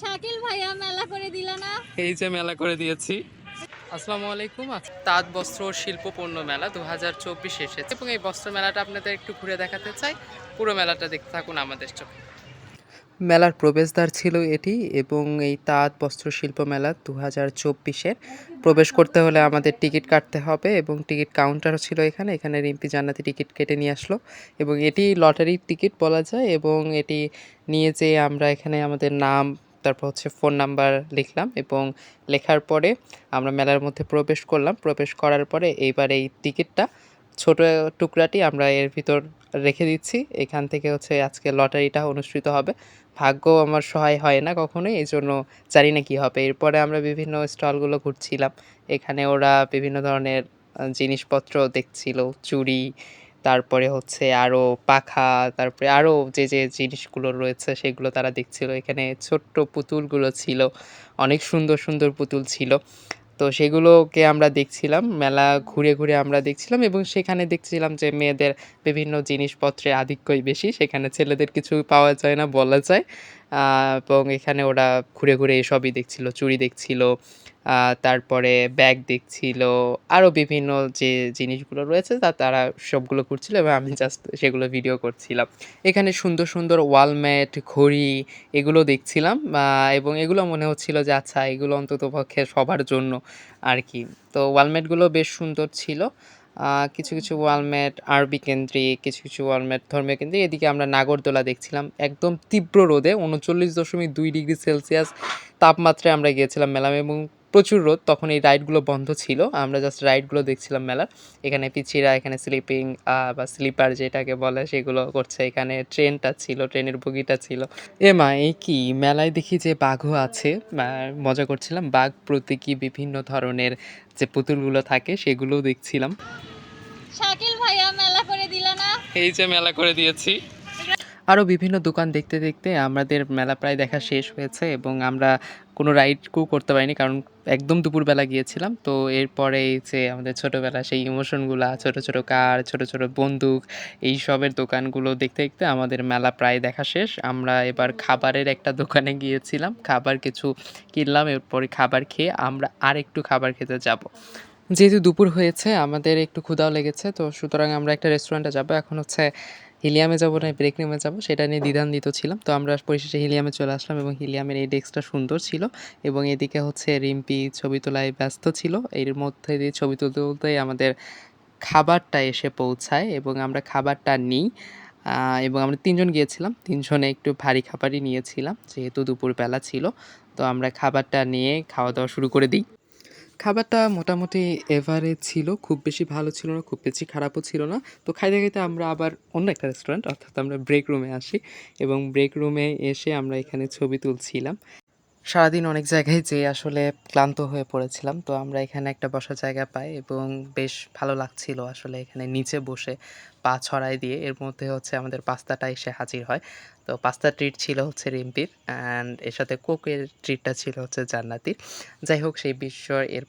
শাকিল ভাইয়া মেলা করে দিল না? এই যে মেলা করে দিয়েছি। আসসালামু আলাইকুম। তাঁত বস্ত্র শিল্প পণ্য মেলা দু হাজার চব্বিশ এসেছে এবং এই বস্ত্র মেলাটা আপনাদের একটু ঘুরে দেখাতে চাই। পুরো মেলাটা দেখতে থাকুন আমাদের চোখে। মেলার প্রবেশদ্বার ছিল এটি এবং এই তাঁত বস্ত্র শিল্প মেলা দু হাজার চব্বিশের প্রবেশ করতে হলে আমাদের টিকিট কাটতে হবে এবং টিকিট কাউন্টারও ছিল এখানে। এখানে রিম্পি জান্নাতি টিকিট কেটে নিয়ে আসলো এবং এটি লটারির টিকিট বলা যায় এবং এটি নিয়ে যেয়ে আমরা এখানে আমাদের নাম তারপর হচ্ছে ফোন নাম্বার লিখলাম এবং লেখার পরে আমরা মেলার মধ্যে প্রবেশ করলাম। প্রবেশ করার পরে এইবার এই টিকিটটা ছোট টুকরাটি আমরা এর ভিতর রেখে দিচ্ছি। এখান থেকে হচ্ছে আজকে লটারিটা অনুষ্ঠিত হবে। ভাগ্য আমার সহায় হয় না কখনোই এই জন্য জানি না কী হবে। এরপরে আমরা বিভিন্ন স্টলগুলো ঘুরছিলাম। এখানে ওরা বিভিন্ন ধরনের জিনিসপত্র দেখছিল, চুড়ি তারপরে হচ্ছে আরও পাখা, তারপরে আরও যে যে জিনিসগুলো রয়েছে সেগুলো তারা দেখছিল। এখানে ছোট্ট পুতুলগুলো ছিল, অনেক সুন্দর সুন্দর পুতুল ছিল। তো সেগুলোকে আমরা দেখছিলাম, মেলা ঘুরে ঘুরে আমরা দেখছিলাম এবং সেখানে দেখছিলাম যে মেয়েদের বিভিন্ন জিনিসপত্রে আধিক্যই বেশি। সেখানে ছেলেদের কিছু পাওয়া যায় না, বলা যায়। এবং এখানে ওরা ঘুরে ঘুরে এসবই দেখছিল, চুড়ি দেখছিল তারপরে ব্যাগ দেখছিল আরও বিভিন্ন যে জিনিসগুলো রয়েছে তা তারা সবগুলো করছিল এবং আমি জাস্ট সেগুলো ভিডিও করছিলাম। এখানে সুন্দর সুন্দর ওয়ালম্যাট ঘড়ি এগুলো দেখছিলাম এবং এগুলো মনে হচ্ছিল যে আচ্ছা এগুলো অন্তত পক্ষে সবার জন্য আর কি। তো ওয়ালম্যাটগুলো বেশ সুন্দর ছিল। কিছু কিছু ওয়ালম্যাট আরবি কেন্দ্রিক কিছু কিছু ওয়ালম্যাট ধর্মীয় কেন্দ্রিক এদিকে আমরা নাগরদোলা দেখছিলাম, একদম তীব্র রোদে, উনচল্লিশ দশমিক দুই ডিগ্রি সেলসিয়াস তাপমাত্রায় আমরা গিয়েছিলাম মেলাম এবং প্রচুর রোদ তখন এই রাইডগুলো বন্ধ ছিল। আমরা জাস্ট রাইডগুলো দেখছিলাম মেলার এখানে পিচিরা এখানে স্লিপিং বা স্লিপার যেটাকে বলে সেগুলো করছে। এখানে ট্রেনটা ছিল ট্রেনের বগিটা ছিল। এ মা এই কি? মেলায় দেখি যে বাঘও আছে। মজা করছিলাম। বাঘ প্রতীকী বিভিন্ন ধরনের যে পুতুলগুলো থাকে সেগুলোও দেখছিলাম। শাকিল ভাইয়া মেলা করে দিল না? এই যে মেলা করে দিয়েছি। আরও বিভিন্ন দোকান দেখতে দেখতে আমাদের মেলা প্রায় দেখা শেষ হয়েছে এবং আমরা কোনো রাইডও করতে পারিনি, কারণ একদম দুপুরবেলা গিয়েছিলাম। তো এরপরে যে আমাদের ছোটোবেলা সেই ইমোশনগুলো ছোট ছোট কার ছোট ছোট বন্দুক, এই সবের দোকানগুলো দেখতে দেখতে আমাদের মেলা প্রায় দেখা শেষ। আমরা এবার খাবারের একটা দোকানে গিয়েছিলাম, খাবার কিছু কিনলাম, এরপরে খাবার খেয়ে আমরা আর একটু খাবার খেতে যাব। যেহেতু দুপুর হয়েছে, আমাদের একটু ক্ষুধাও লেগেছে, তো সুতরাং আমরা একটা রেস্টুরেন্টে যাব। এখন হচ্ছে হিলিয়ামে যাব না ব্রেক রুমে যাব, সেটা নিয়ে দ্বিধান্বিত ছিলাম। তো আমরা পরিশেষে হিলিয়ামে চলে আসলাম এবং হিলিয়ামের এই ডেস্কটা সুন্দর ছিল এবং এদিকে হচ্ছে রিম্পি ছবি তোলায় ব্যস্ত ছিল। এর মধ্যে দিয়ে ছবি তুলতে তুলতেই আমাদের খাবারটা এসে পৌঁছায় এবং আমরা খাবারটা নিই এবং আমরা তিনজন গিয়েছিলাম। তিনজনে একটু ভারী খাবারই নিয়েছিলাম, যেহেতু দুপুরবেলা ছিল। তো আমরা খাবারটা নিয়ে খাওয়া দাওয়া শুরু করে দিই। খাবারটা মোটামুটি এভারেজ ছিল, খুব বেশি ভালো ছিল না, খুব বেশি খারাপও ছিল না। তো খাইতে খাইতে আমরা আবার অন্য একটা রেস্টুরেন্ট অর্থাৎ আমরা ব্রেক রুমে আসি এবং ব্রেক রুমে এসে আমরা এখানে ছবি তুলছিলাম। সারাদিন অনেক জায়গায় যেয়ে আসলে ক্লান্ত হয়ে পড়েছিলাম। তো আমরা এখানে একটা বসার জায়গা পাই এবং বেশ ভালো লাগছিল আসলে এখানে নিচে বসে পা ছড়াই দিয়ে। এর মধ্যে হচ্ছে আমাদের পাস্তাটা এসে হাজির হয়। তো পাস্তা ট্রিট ছিল হচ্ছে রিম্পির অ্যান্ড এর সাথে কোকের ট্রিটটা ছিল হচ্ছে জান্নাতির। যাই হোক, সেই বিস্ময় এর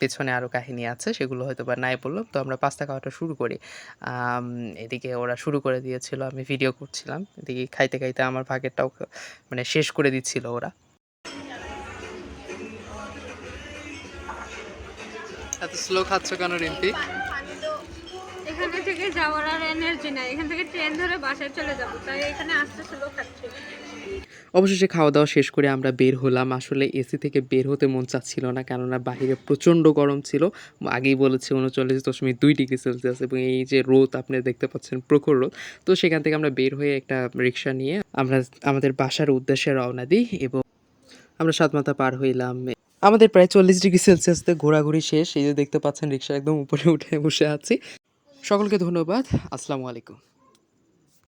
পেছনে আরও কাহিনী আছে, সেগুলো হয়তো বা নাই বললাম। তো আমরা পাস্তা খাওয়াটা শুরু করি। এদিকে ওরা শুরু করে দিয়েছিল, আমি ভিডিও করছিলাম। এদিকে খাইতে খাইতে আমার ভাগেরটাও মানে শেষ করে দিচ্ছিল ওরা। এত স্লো খাচ্ছ কেন রিম্পি? এখানে থেকে যাওয়ার আর এনার্জি নাই। এখান থেকে ট্রেন ধরে বাসায় চলে যাব তাই এখানে আসতে স্লো খাচ্ছি। অবশেষে খাওয়া দাওয়া শেষ করে আমরা বের হলাম। আসলে এসি থেকে বের হতে মন চাচ্ছিল না কেননা বাইরে প্রচণ্ড গরম ছিল। আগেই বলেছি উনচল্লিশ দশমিক দুই ডিগ্রি সেলসিয়াস এবং এই যে রোদ আপনি দেখতে পাচ্ছেন প্রখর রোদ। তো সেখান থেকে আমরা বের হয়ে একটা রিক্সা নিয়ে আমরা আমাদের বাসার উদ্দেশ্যে রওনা দিই এবং আমরা সাতমাথা পার হইলাম। আমাদের প্রায় চল্লিশ ডিগ্রি সেলসিয়াসতে ঘোরাঘুরি শেষ। এই যে দেখতে পাচ্ছেন, রিক্সা একদম উপরে উঠে বসে আছি। সকলকে ধন্যবাদ। আসসালামু আলাইকুম।